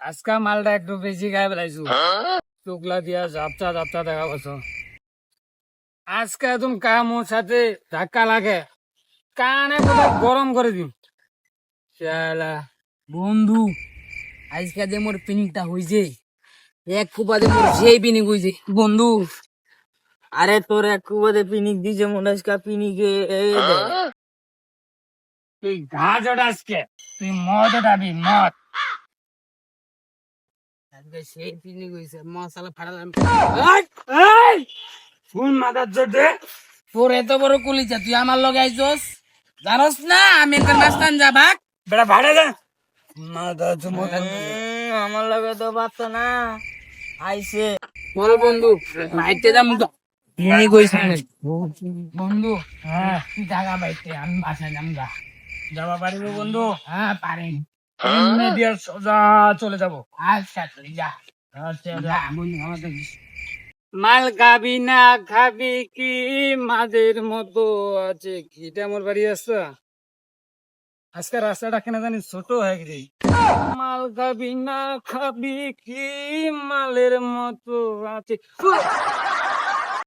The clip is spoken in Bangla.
আজকা মালটা একটু বেশি খাই পেলাইছু। চোখলা দিয়া যাত্রা যাত্রা দেখা পাচ্ছ আজকে তুমি কাম ওর সাথে ধাক্কা লাগে। কানে গরম করে শালা বন্ধু আজকে যে মোর পিনিকটা হইছে এক কুপাতে মোর সেই পিনিক হইছে বন্ধু। আরে তোর এক কুপাতে পিনিক দিছে মনে আজকে পিনিকে তুই ওটা আজকে তুই মদ ওঠাবি মদ। সেই পিনিক হইছে। মশালা ফাটালাম এই, এই, জোটে তোর এত বড় কলিজা তুই আমার লগে আইছস? জানোস না আমি একটা মাস্তান যা ভাগ বেটা ভাড়ে দে। মাথা চুমো আমার লগে তো পারতো না। আইছে। বল বন্ধু। তো বন্ধু হ্যাঁ। তুই আমি বাসায় যাম গা যাবা পারিব বন্ধু? হ্যাঁ পারেন এমনি সোজা চলে যাব। আচ্ছা তুই যা। আচ্ছা আমাদের মাল খাবি না খাবি কি? মাদের মতো আছে। কিটা আমার বাড়ি আসছে আজকে রাস্তাটা কেন জানি ছোট হয়ে গেছে। মাল খাবি না খাবি কি? মালের মতো আছে।